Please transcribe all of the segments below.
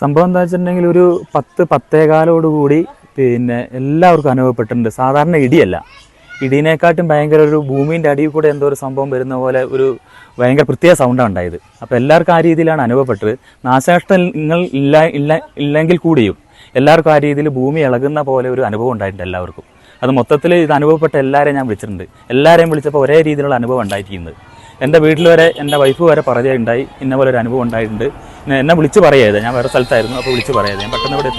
സംഭവം എന്താ വെച്ചിട്ടുണ്ടെങ്കിൽ ഒരു പത്ത് പത്തേകാലോടുകൂടി പിന്നെ എല്ലാവർക്കും അനുഭവപ്പെട്ടിട്ടുണ്ട്. സാധാരണ ഇടിയല്ല. ഇടിയിനെക്കാട്ടും ഭയങ്കര ഒരു ഭൂമിന്റെ അടിയിൽ കൂടെ എന്തോ ഒരു സംഭവം വരുന്ന പോലെ ഒരു ഭയങ്കര പ്രത്യേക സൗണ്ടാണ് ഉണ്ടായത്. അപ്പോൾ എല്ലാവർക്കും ആ രീതിയിലാണ് അനുഭവപ്പെട്ടത്. നാശനഷ്ടം നിങ്ങൾ ഇല്ല ഇല്ല ഇല്ലെങ്കിൽ കൂടിയും എല്ലാവർക്കും ആ രീതിയിൽ ഭൂമി ഇളകുന്ന പോലെ ഒരു അനുഭവം ഉണ്ടായിട്ടുണ്ട് എല്ലാവർക്കും. അത് മൊത്തത്തിൽ ഇത് അനുഭവപ്പെട്ട എല്ലാവരെയും ഞാൻ വിളിച്ചിട്ടുണ്ട്. എല്ലാവരെയും വിളിച്ചപ്പോൾ ഒരേ രീതിയിലുള്ള അനുഭവം ഉണ്ടായിരിക്കുന്നത് എന്റെ വീട്ടിൽ വരെ എന്റെ വൈഫ് വരെ പറയുകയുണ്ടായി ഇന്ന പോലെ ഒരു അനുഭവം ഉണ്ടായിട്ടുണ്ട്. എന്നെ വിളിച്ച് പറയരുത് ഞാൻ വേറെ സ്ഥലത്തായിരുന്നു അപ്പോൾ വിളിച്ച് പറയരുത് ഞാൻ പെട്ടെന്ന് ഇവിടെ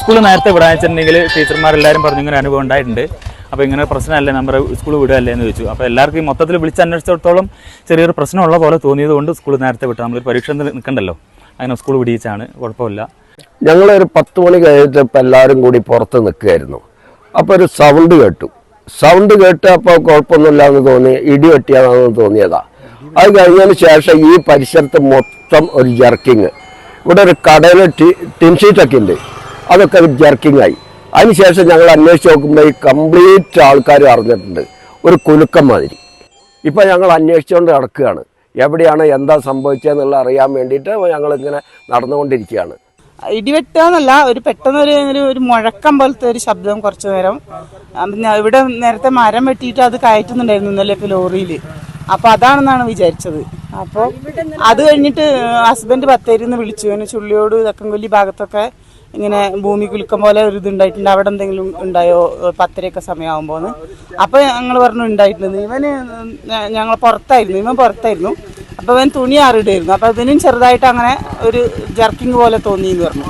സ്കൂൾ നേരത്തെ വിടാൻ വെച്ചിട്ടുണ്ടെങ്കിൽ ടീച്ചർമാരെല്ലാവരും പറഞ്ഞു ഇങ്ങനെ അനുഭവം ഉണ്ടായിട്ടുണ്ട്. അപ്പോൾ ഇങ്ങനെ പ്രശ്നമല്ലേ നമ്മുടെ സ്കൂൾ വിടുകയല്ലേ എന്ന് ചോദിച്ചു. അപ്പോൾ എല്ലാവർക്കും മൊത്തത്തിൽ വിളിച്ച് അന്വേഷിച്ചിടത്തോളം ചെറിയൊരു പ്രശ്നമുള്ള പോലെ തോന്നിയത് കൊണ്ട് സ്കൂൾ നേരത്തെ വിട്ടു. നമ്മളൊരു പരീക്ഷ നിൽക്കണ്ടല്ലോ. അങ്ങനെ സ്കൂൾ വിടിയിച്ചാണ്. കുഴപ്പമില്ല. ഞങ്ങളൊരു പത്ത് മണി കഴിഞ്ഞപ്പോൾ എല്ലാവരും കൂടി പുറത്ത് നിൽക്കുകയായിരുന്നു. അപ്പോൾ ഒരു സൗണ്ട് കേട്ടു. സൗണ്ട് കേട്ടപ്പോൾ കുഴപ്പമൊന്നുമില്ല എന്ന് തോന്നി ഇടി വെട്ടിയതാണെന്ന് തോന്നിയതാ. അത് കഴിഞ്ഞതിന് ശേഷം ഈ പരിസരത്ത് മൊത്തം ഒരു ജർക്കിങ് ഇവിടെ ഒരു കടയിൽ ടി ടിൻ ഷീറ്റൊക്കെ ഉണ്ട് അതൊക്കെ ഒരു ജർക്കിംഗ് ആയി. അതിനുശേഷം ഞങ്ങൾ അന്വേഷിച്ച് നോക്കുമ്പോൾ ഈ കംപ്ലീറ്റ് ആൾക്കാർ അറിഞ്ഞിട്ടുണ്ട്. ഒരു കുലുക്കം മാതിരി. ഇപ്പം ഞങ്ങൾ അന്വേഷിച്ചുകൊണ്ട് നടക്കുകയാണ്. എവിടെയാണ് എന്താ സംഭവിച്ചതെന്നുള്ള അറിയാൻ വേണ്ടിയിട്ട് ഞങ്ങളിങ്ങനെ നടന്നുകൊണ്ടിരിക്കുകയാണ്. ഇടിവെട്ടാന്നല്ല ഒരു പെട്ടെന്ന് ഒരു ഒരു മുഴക്കം പോലത്തെ ഒരു ശബ്ദം കുറച്ചു നേരം. പിന്നെ ഇവിടെ നേരത്തെ മരം വെട്ടിയിട്ട് അത് കയറ്റുന്നുണ്ടായിരുന്നു ഇന്നലെയൊക്കെ ലോറിയിൽ അപ്പൊ അതാണെന്നാണ് വിചാരിച്ചത്. അപ്പോൾ അത് കഴിഞ്ഞിട്ട് ഹസ്ബൻഡ് ബത്തേരിയിൽ നിന്ന് വിളിച്ചു. ഇങ്ങനെ ചുള്ളിയോട് തക്കംകൊല്ലി ഭാഗത്തൊക്കെ ഇങ്ങനെ ഭൂമി കുലുക്കം പോലെ ഒരു ഇതുണ്ടായിട്ടുണ്ട്. അവിടെ എന്തെങ്കിലും ഉണ്ടായോ? പത്തരയൊക്കെ സമയമാകുമ്പോൾ അപ്പോൾ ഞങ്ങൾ പറഞ്ഞു ഉണ്ടായിട്ടുണ്ട് ഇവന് ഞങ്ങൾ പുറത്തായിരുന്നു. ഇവൻ പുറത്തായിരുന്നു. അപ്പോൾ അവൻ തുണി ആറിയിട്ടായിരുന്നു അപ്പോൾ അതിനും ചെറുതായിട്ട് അങ്ങനെ ഒരു ജർക്കിങ് പോലെ തോന്നി എന്ന് പറഞ്ഞു.